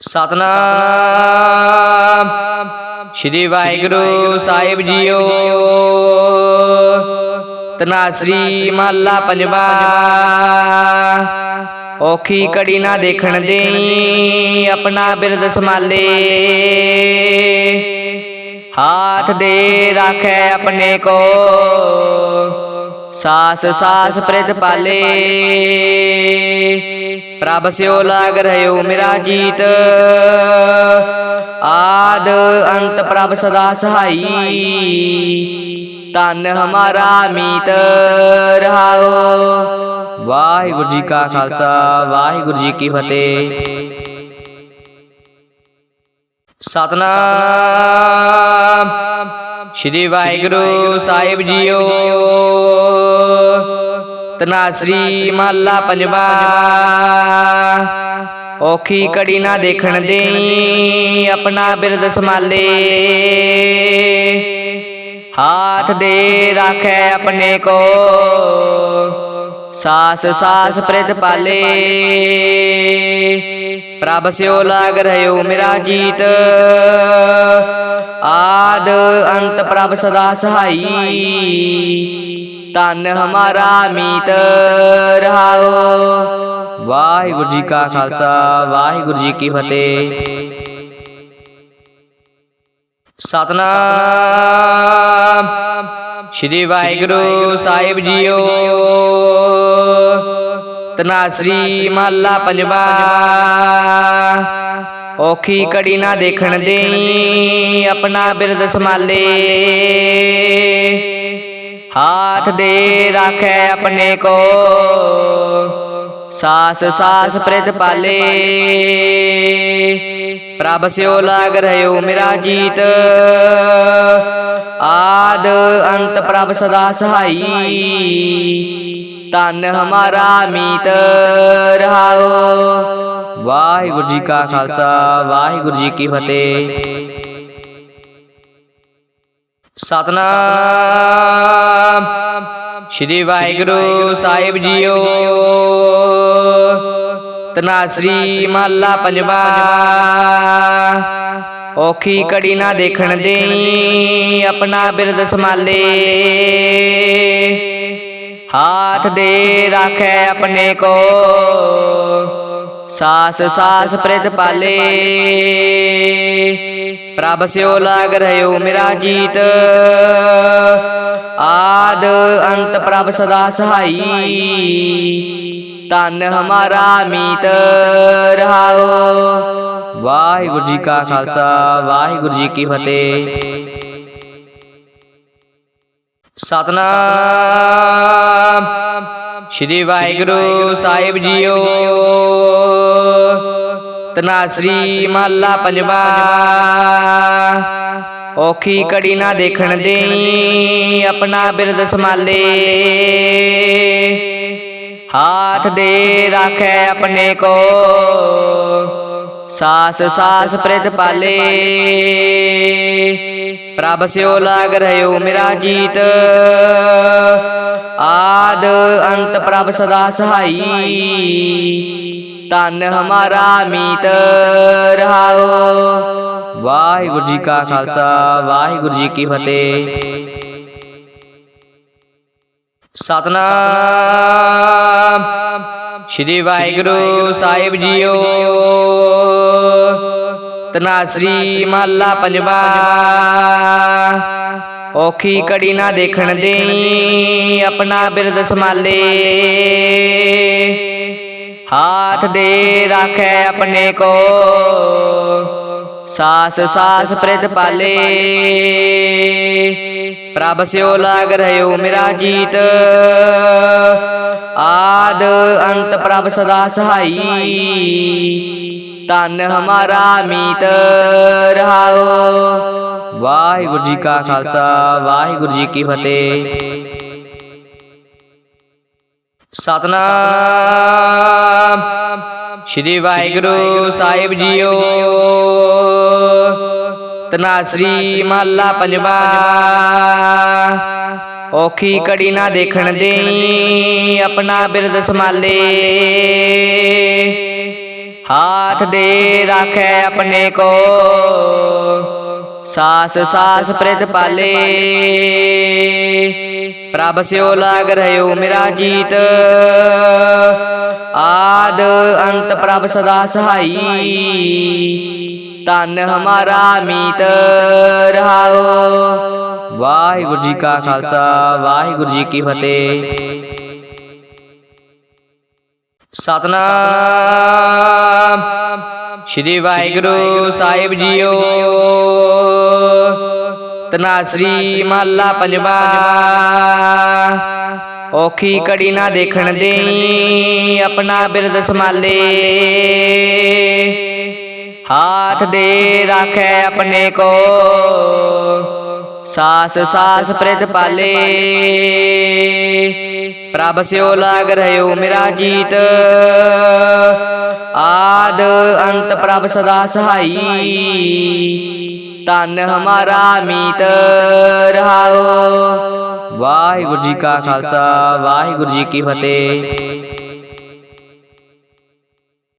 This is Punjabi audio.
ਸਤਨਾਮ। ਸ਼੍ਰੀ ਵਾਹਿਗੁਰੂ ਸਾਹਿਬ ਜੀਓ। ਤਨਾਸਰੀ ਮਹੱਲਾ ਪੰਜਵਾ। ਔਖੀ ਕੜੀ ਨਾ ਦੇਖਣ ਦੇਈ ਆਪਣਾ ਬਿਰਦ ਸੰਭਾਲੇ। ਹਾਥ ਦੇ ਰਾਖੈ ਆਪਣੇ ਕੋ ਸਾਸ ਸਾਸ ਪ੍ਰਿਤ ਪਾਲੇ ਪ੍ਰਭ ਸਿਓ ਲਾਗ ਰਹਿਓ ਮੇਰਾ ਜੀਤ ਆਦ ਅੰਤ ਪ੍ਰਭ ਸਦਾ ਸਹਾਈ ਤਨ ਹਮਾਰਾ ਮੀਤ ਰਹਾਓ ਵਾਹਿਗੁਰੂ ਜੀ ਕਾ ਖਾਲਸਾ ਵਾਹਿਗੁਰੂ ਜੀ ਕੀ ਫਤਿਹ ਸਤਨਾਮ ਸ਼੍ਰੀ ਵਾਹਿਗੁਰੂ ਸਾਹਿਬ ਜੀਓ। ਤਨਾਸਰੀ ਮਹੱਲਾ ਪੰਜਵਾ। ਔਖੀ ਕੜੀ ਨਾ ਦੇਖਣ ਦੇਈ ਆਪਣਾ ਬਿਰਦ ਸੰਭਾਲੇ। ਹਾਥ ਦੇ ਰਾਖੈ ਆਪਣੇ ਕੋ ਸਾਸ ਸਾਸ ਪ੍ਰਿਤ ਪਾਲੇ ਪ੍ਰਭ ਸਿਓ ਲਾਗ ਰਹਿਓ ਮੇਰਾ ਜੀਤ ਆਦ ਅੰਤ ਪ੍ਰਭ ਸਦਾ ਸਹਾਈ ਤਨ ਹਮਾਰਾ ਮੀਤ ਰਹਾਓ ਵਾਹਿਗੁਰੂ ਜੀ ਕਾ ਖਾਲਸਾ ਵਾਹਿਗੁਰੂ ਜੀ ਕੀ ਫਤਿਹ ਸਤਨਾਮ ਸ਼੍ਰੀ ਵਾਹਿਗੁਰੂ ਸਾਹਿਬ ਜੀਓ। ਤਨਾਸਰੀ ਮਹੱਲਾ ਪੰਜਵਾ। ਔਖੀ ਕੜੀ ਨਾ ਦੇਖਣ ਦੇਈ ਆਪਣਾ ਬਿਰਦ ਸੰਭਾਲੇ। ਹਾਥ ਦੇ ਰਾਖੈ ਆਪਣੇ ਕੋ ਸਾਸ ਸਾਸ ਪ੍ਰਿਤ ਪਾਲੇ। ਪ੍ਰਭ ਸਿਓ ਲਾਗ ਰਹਿਓ ਮੇਰਾ ਜੀਤ। ਆਦ ਅੰਤ ਪ੍ਰਭ ਸਦਾ ਸਹਾਈ। ਤਨ ਹਮਾਰਾ ਮੀਤ ਰਹਾਓ। ਵਾਹਿਗੁਰੂ ਜੀ ਕਾ ਖਾਲਸਾ ਵਾਹਿਗੁਰੂ ਜੀ ਕੀ ਫਤਿਹ। ਸਤਨਾਮ। ਸ਼੍ਰੀ ਵਾਹਿਗੁਰੂ ਸਾਹਿਬ ਜੀਓ। ਤਨਾਸਰੀ ਮਹੱਲਾ ਪੰਜਵਾ। ਔਖੀ ਕੜੀ ਨਾ ਦੇਖਣ ਦੇਈ ਆਪਣਾ ਬਿਰਦ ਸੰਭਾਲੇ। ਹਾਥ ਦੇ ਰਾਖੈ ਆਪਣੇ ਕੋ। ਸਾਸ ਸਾਸ ਪ੍ਰਿਤ ਪਾਲੇ। ਪ੍ਰਭ ਸਿਓ ਲਾਗ ਰਹਿਓ ਮੇਰਾ ਜੀਤ। ਆਦ ਅੰਤ ਪ੍ਰਭ ਸਦਾ ਸਹਾਈ। ਤਨ ਹਮਾਰਾ ਮੀਤ ਰਹਾਓ। ਵਾਹਿਗੁਰੂ ਜੀ ਕਾ ਖਾਲਸਾ, ਵਾਹਿਗੁਰੂ ਜੀ ਕੀ ਫਤਿਹ। ਸਤਨਾਮ। ਸ਼੍ਰੀ ਵਾਹਿਗੁਰੂ ਸਾਹਿਬ ਜੀਓ। ਤਨਾਸਰੀ ਮਹੱਲਾ ਪੰਜਵਾ। ਔਖੀ ਕੜੀ ਨਾ ਦੇਖਣ ਦੇਈ ਆਪਣਾ ਬਿਰਦ ਸੰਭਾਲੇ। ਹਾਥ ਦੇ ਰਾਖੈ ਆਪਣੇ ਕੋ। ਸਾਸ ਸਾਸ ਪ੍ਰਿਤ ਪਾਲੇ। ਪ੍ਰਭ ਸਿਓ ਲਾਗ ਰਹਿਓ ਮੇਰਾ ਜੀਤ। ਆਦ ਅੰਤ ਪ੍ਰਭ ਸਦਾ ਸਹਾਈ। ਤਨ ਹਮਾਰਾ ਮੀਤ ਰਹਾਓ ਵਾਹਿਗੁਰੂ ਜੀ ਕਾ ਖਾਲਸਾ, ਵਾਹਿਗੁਰੂ ਜੀ ਕੀ ਫਤਿਹ। ਸਤਨਾਮ। ਸ਼੍ਰੀ ਵਾਹਿਗੁਰੂ ਸਾਹਿਬ ਜੀਓ। ਤਨਾਸਰੀ ਮਹੱਲਾ ਪੰਜਵਾ। ਔਖੀ ਕੜੀ ਨਾ ਦੇਖਣ ਦੇਈ ਆਪਣਾ ਬਿਰਦ ਸੰਭਾਲੇ। ਹਾਥ ਦੇ ਰਾਖੈ ਆਪਣੇ ਕੋ ਸਾਸ ਸਾਸ ਪ੍ਰਿਤ ਪਾਲੇ ਪ੍ਰਭ ਸਿਓ ਲਾਗ ਰਹਿਓ ਮੇਰਾ ਜੀਤ ਆਦ ਅੰਤ ਪ੍ਰਭ ਸਦਾ ਸਹਾਈ ਤਨ ਹਮਾਰਾ ਮੀਤ ਰਹਾਓ ਵਾਹਿਗੁਰੂ ਜੀ ਕਾ ਖਾਲਸਾ ਵਾਹਿਗੁਰੂ ਜੀ ਕੀ ਫਤਿਹ ਸਤਨਾਮ ਸ਼੍ਰੀ ਵਾਹਿਗੁਰੂ ਸਾਹਿਬ ਜੀਓ। ਤਨਾਸਰੀ ਮਹੱਲਾ ਪੰਜਵਾ। ਔਖੀ ਕੜੀ ਨਾ ਦੇਖਣ ਦੇਈ ਆਪਣਾ ਬਿਰਦ ਸੰਭਾਲੇ। ਹਾਥ ਦੇ ਰਾਖੈ ਆਪਣੇ ਕੋ ਸਾਸ ਸਾਸ ਪ੍ਰਿਤ ਪਾਲੇ ਪ੍ਰਭ ਸਿਓ ਲਾਗ ਰਹਿਓ ਮੇਰਾ ਜੀਤ ਆਦ ਅੰਤ ਪ੍ਰਭ ਸਦਾ ਸਹਾਈ ਤਨ ਹਮਾਰਾ ਮੀਤ ਰਹਾਓ ਵਾਹਿਗੁਰੂ ਜੀ ਕਾ ਖਾਲਸਾ ਵਾਹਿਗੁਰੂ ਜੀ ਕੀ ਫਤਿਹ ਸਤਨਾਮ ਸ਼੍ਰੀ ਵਾਹਿਗੁਰੂ ਸਾਹਿਬ ਜੀਓ। ਤਨਾਸਰੀ ਮਹੱਲਾ ਪੰਜਵਾ। ਔਖੀ ਕੜੀ ਨਾ ਦੇਖਣ ਦੇਈ ਆਪਣਾ ਬਿਰਦ ਸੰਭਾਲੇ। ਹਾਥ ਦੇ ਰਾਖੈ ਆਪਣੇ ਕੋ। ਸਾਸ ਸਾਸ ਪ੍ਰਿਤ ਪਾਲੇ। ਪ੍ਰਭ ਸਿਓ ਲਾਗ ਰਹਿਓ ਮੇਰਾ ਜੀਤ। ਆਦ ਅੰਤ ਪ੍ਰਭ ਸਦਾ ਸਹਾਈ। ਤਨ ਹਮਾਰਾ ਮੀਤ ਰਹਾਓ। ਵਾਹਿਗੁਰੂ ਜੀ ਕਾ ਖਾਲਸਾ ਵਾਹਿਗੁਰੂ ਜੀ ਕੀ ਫਤਿਹ।